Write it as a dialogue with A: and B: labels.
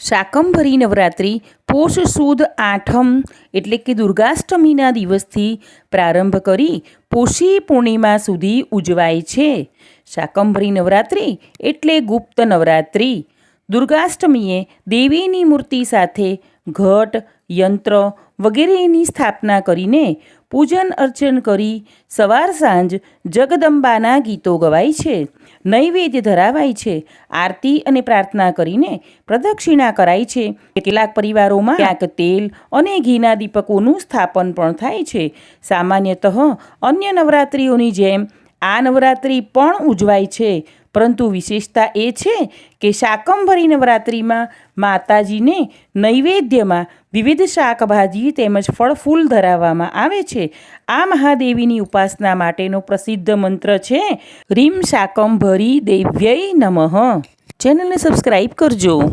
A: શાકંભરી નવરાત્રિ પોષ સુદ આઠમ એટલે કે દુર્ગાષ્ટમીના દિવસથી પ્રારંભ કરી પોષી પૂર્ણિમા સુધી ઉજવાય છે. શાકંભરી નવરાત્રિ એટલે ગુપ્ત નવરાત્રિ. દુર્ગાષ્ટમીએ દેવીની મૂર્તિ સાથે ઘટ, યંત્ર વગેરેની સ્થાપના કરીને પૂજન અર્ચન કરી સવાર સાંજ જગદંબાના ગીતો ગવાય છે. નૈવેદ્ય ધરાવાય છે. આરતી અને પ્રાર્થના કરીને પ્રદક્ષિણા કરાય છે. કેટલાક પરિવારોમાં ક્યાંક તેલ અને ઘીના દીપકોનું સ્થાપન પણ થાય છે. સામાન્યતઃ અન્ય નવરાત્રિઓની જેમ આ નવરાત્રિ પણ ઉજવાય છે. પરંતુ વિશેષતા એ છે કે શાકંભરી નવરાત્રિમાં માતાજીને નૈવેદ્યમાં વિવિધ શાકભાજી તેમજ ફળ ફૂલ ધરાવવામાં આવે છે. આ મહાદેવીની ઉપાસના માટેનો પ્રસિદ્ધ મંત્ર છે, રીમ શાકંભરી દેવ્યય નમઃ ચેનલને સબસ્ક્રાઈબ કરજો.